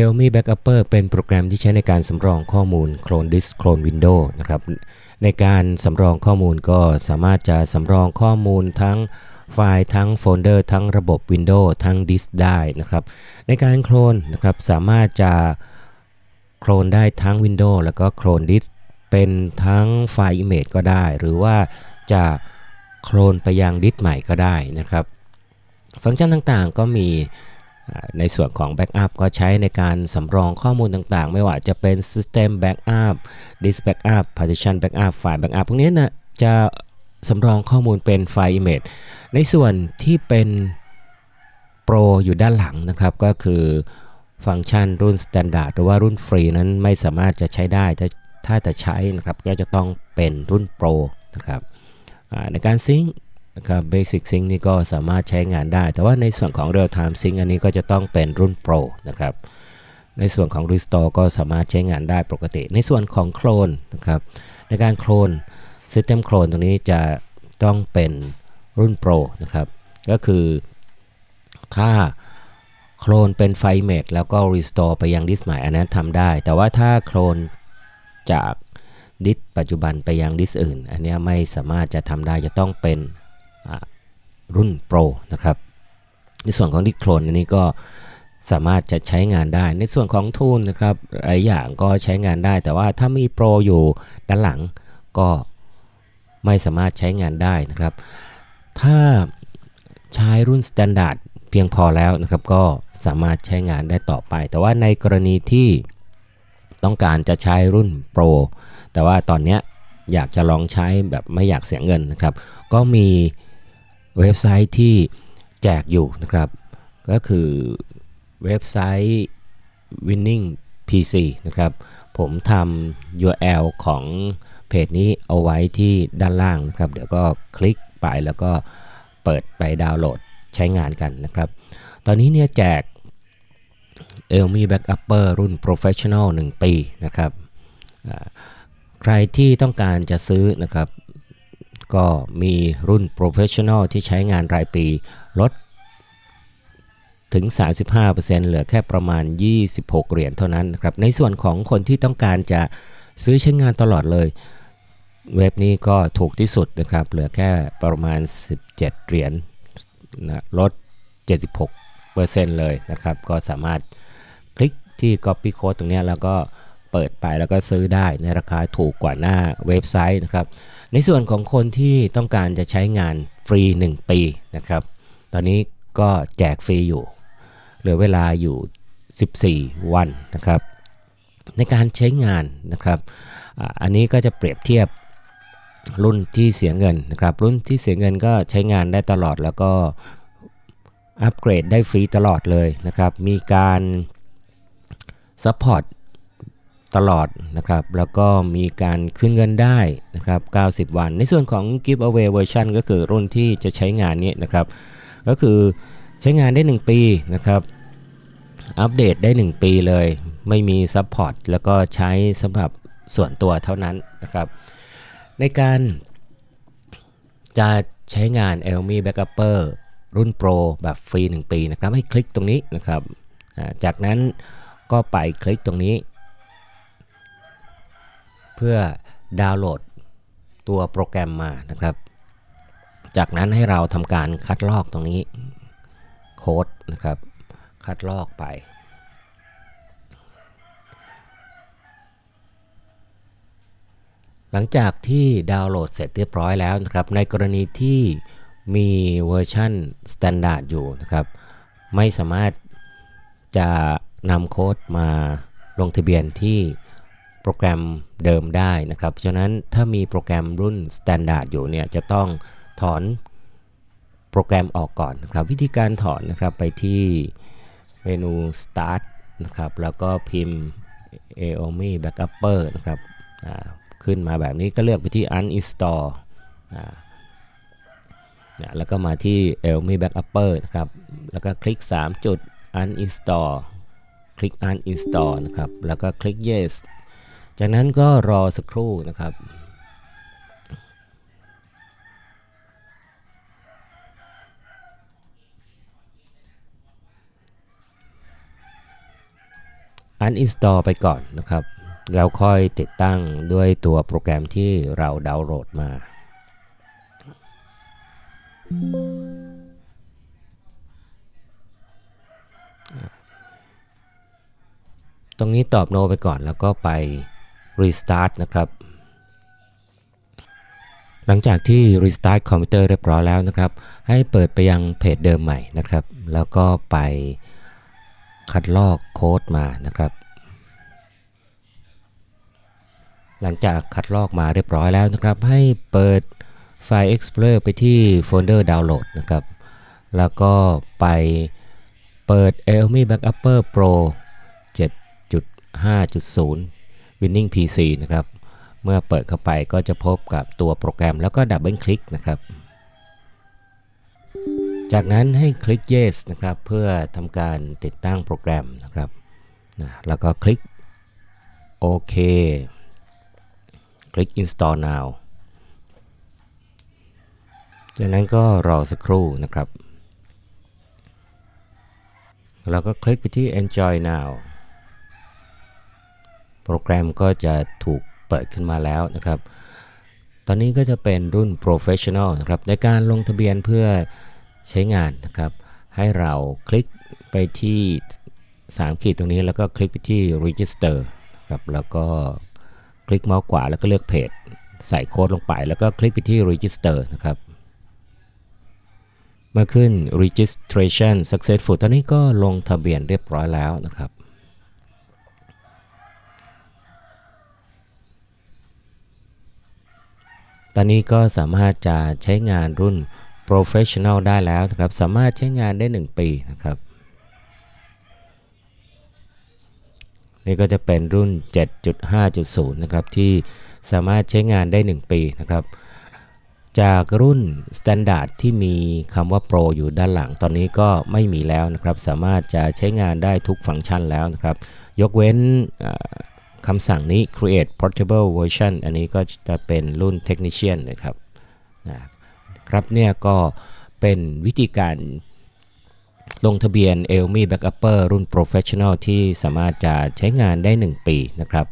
a l m i Backupper เป็นโปรแกรมที่ใช้ในการสำรองข้อมูลโคลนดิสโคลนวินโดว์นะครับ ในการสำรองข้อมูลก็สามารถจะสำรองข้อมูลทั้งไฟล์ทั้งโฟลเดอร์ทั้งระบบ Windows ทั้งดิสได้นะครับ ในการโคลนนะครับสามารถจะโคลนได้ทั้ง Windows แล้วก็โคลนดิสเป็นทั้งไฟล์ Image ก็ได้ หรือว่าจะโคลนไปยังดิสใหม่ก็ได้นะครับ ฟังก์ชันต่างๆก็มี ในส่วนของ Backup ก็ใช้ในการสำรองข้อมูลต่างๆ ไม่ว่าจะเป็น System Backup Disk Backup Partition Backup ไฟล์ Backup พวกนี้นะจะสำรองข้อมูลเป็นไฟล์ Image ในส่วนที่เป็นโปรอยู่ด้านหลังนะครับ ก็คือฟังก์ชันรุ่น Standard หรือว่ารุ่นฟรีนั้นไม่สามารถจะใช้ได้ ถ้าถ้าจะใช้นะครับก็จะต้องเป็นรุ่นโปรนะครับในการซิง นะครับ Basic Sync นี่ก็สามารถใช้งานได้ แต่ว่าในส่วนของ Real Time Sync อันนี้ก็จะต้องเป็นรุ่น Pro นะครับ ในส่วนของ Restore ก็สามารถใช้งานได้ปกติ ในส่วนของโคลนนะครับ ในการโคลน System Clone ตรงนี้จะต้องเป็นรุ่น Pro นะครับ ก็คือถ้าโคลนเป็นไฟเมดแล้วก็ Restore ไปยังดิสใหม่อันนั้นทำได้ แต่ว่าถ้าโคลนจากดิสปัจจุบันไปยังดิสอื่น อันนี้ไม่สามารถจะทำได้จะต้องเป็น รุ่น Pro นะครับในส่วนของดิสโคลนอันนี้ก็สามารถจะใช้งานได้ ในส่วนของทูลนะครับหลายอย่างก็ใช้งานได้ แต่ว่าถ้ามีโปรอยู่ด้านหลังก็ไม่สามารถใช้งานได้นะครับ ถ้าใช้รุ่น Standard เพียงพอแล้วนะครับ ก็สามารถใช้งานได้ต่อไป แต่ว่าในกรณีที่ต้องการจะใช้รุ่น Pro แต่ว่าตอนนี้อยากจะลองใช้แบบไม่อยากเสียเงินนะครับ ก็มี เว็บไซต์ที่แจกอยู่นะครับ ก็คือเว็บไซต์ Winning PC นะครับ ผมทำ URL ของเพจนี้เอาไว้ที่ด้านล่างนะครับ เดี๋ยวก็คลิกไปแล้วก็เปิดไปดาวน์โหลดใช้งานกันนะครับ ตอนนี้เนี่ยแจก e l m i Backupper รุ่น Professional 1 ปีนะครับ ใครที่ต้องการจะซื้อนะครับ ก็มีรุ่น Professional ที่ใช้งานรายปีลดถึง 35%เหลือแค่ประมาณ 26 เหรียญเท่านั้นครับในส่วนของคนที่ต้องการจะซื้อใช้งานตลอดเลย เว็บนี้ก็ถูกที่สุดนะครับ เหลือแค่ประมาณ 17 เหรียญนะลด 76%เลยนะครับ ก็สามารถคลิกที่ Copy Code ตรงนี้แล้วก็ เปิดไปแล้วก็ซื้อได้ในราคาถูกกว่าหน้าเว็บไซต์นะครับ ในส่วนของคนที่ต้องการจะใช้งานฟรี 1 ปีนะครับ ตอนนี้ก็แจกฟรีอยู่ เหลือเวลาอยู่ 14 วันนะครับ ในการใช้งานนะครับ อันนี้ก็จะเปรียบเทียบรุ่นที่เสียเงินนะครับ รุ่นที่เสียเงินก็ใช้งานได้ตลอดแล้วก็อัปเกรดได้ฟรีตลอดเลยนะครับ มีการซัพพอร์ต ตลอดนะครับ แล้วก็มีการคืนเงินได้นะครับ 90 วัน ในส่วนของ Giveaway Version ก็คือรุ่นที่จะใช้งานนี้นะครับ ก็คือใช้งานได้ 1 ปีนะครับ อัปเดตได้ 1 ปีเลย ไม่มีซัพพอร์ตแล้วก็ใช้สำหรับส่วนตัวเท่านั้นนะครับ ในการจะใช้งาน e l m i Backupper รุ่น Pro แบบฟรี 1 ปีนะครับ ให้คลิกตรงนี้นะครับ จากนั้นก็ไปคลิกตรงนี้ เพื่อดาวน์โหลดตัวโปรแกรมมานะครับ จากนั้นให้เราทำการคัดลอกตรงนี้โค้ดนะครับ คัดลอกไป หลังจากที่ดาวน์โหลดเสร็จเรียบร้อยแล้วนะครับ ในกรณีที่มีเวอร์ชัน Standard อยู่นะครับ ไม่สามารถจะนำโค้ดมาลงทะเบียนที่ โปรแกรมเดิมได้นะครับฉะนั้นถ้ามีโปรแกรมรุ่น Standard อยู่เนี่ยจะต้องถอนโปรแกรมออกก่อนนะครับวิธีการถอนนะครับไปที่เมนู Start นะครับแล้วก็พิมพ์ Aomi Backupper นะครับขึ้นมาแบบนี้ก็เลือกไปที่ Uninstall นะแล้วก็มาที่ Aomi Backupper นะครับแล้วก็คลิก 3 จุด Uninstall คลิก uninstall นะครับแล้วก็คลิก yes จากนั้นก็รอสักครู่นะครับค uninstall ไปก่อนนะครับ แล้วค่อยติดตั้งด้วยตัวโปรแกรมที่เราดาวน์โหลดมา ตรงนี้ตอบโนไปก่อนแล้วก็ไป restart นะครับ หลังจากที่ restart คอมพิวเตอร์เรียบร้อยแล้วนะครับ ให้เปิดไปยังเพจเดิมใหม่นะครับ แล้วก็ไปคัดลอกโค้ดมานะครับ หลังจากคัดลอกมาเรียบร้อยแล้วนะครับ ให้เปิดไฟล์ Explorer ไปที่โฟลเดอร์ดาวน์โหลดนะครับ แล้วก็ไปเปิด Realme Backupper Pro 7.5.0 Winning PC นะครับ เมื่อเปิดเข้าไปก็จะพบกับตัวโปรแกรมแล้วก็ดับเบิลคลิกนะครับ จากนั้นให้คลิก yes นะครับเพื่อทำการติดตั้งโปรแกรมนะครับนะแล้วก็คลิกโอเคคลิก install now จากนั้นก็รอสักครู่นะครับ แล้วก็คลิกไปที่ enjoy now โปรแกรมก็จะถูกเปิดขึ้นมาแล้วนะครับ ตอนนี้ก็จะเป็นรุ่น professional นะครับ ในการลงทะเบียนเพื่อใช้งานนะครับ ให้เราคลิกไปที่ 3 ขีดตรงนี้แล้วก็คลิกไปที่ register ครับแล้วก็คลิกเมาส์ขวาแล้วก็เลือกเพจใส่โค้ดลงไป แล้วก็คลิกไปที่ register นะครับเมื่อขึ้น registration successful ตอนนี้ก็ลงทะเบียนเรียบร้อยแล้วนะครับ ตอนนี้ก็สามารถจะใช้งานรุ่น professional ได้แล้วนะครับ สามารถใช้งานได้ 1 ปีนะครับ นี่ก็จะเป็นรุ่น 7.5.0 นะครับที่สามารถใช้งานได้ 1 ปีนะครับ จากรุ่น Standard ที่มีคำว่า Pro อยู่ด้านหลัง ตอนนี้ก็ไม่มีแล้วนะครับ สามารถจะใช้งานได้ทุกฟังก์ชันแล้วนะครับ ยกเว้นอ คำสั่งนี้ create portable version อันนี้ก็จะเป็นรุ่น technician นะครับนะครับเนี่ยก็เป็นวิธีการลงทะเบียน elmi Backupper รุ่น professional ที่สามารถจะใช้งานได้ 1 ปีนะครับ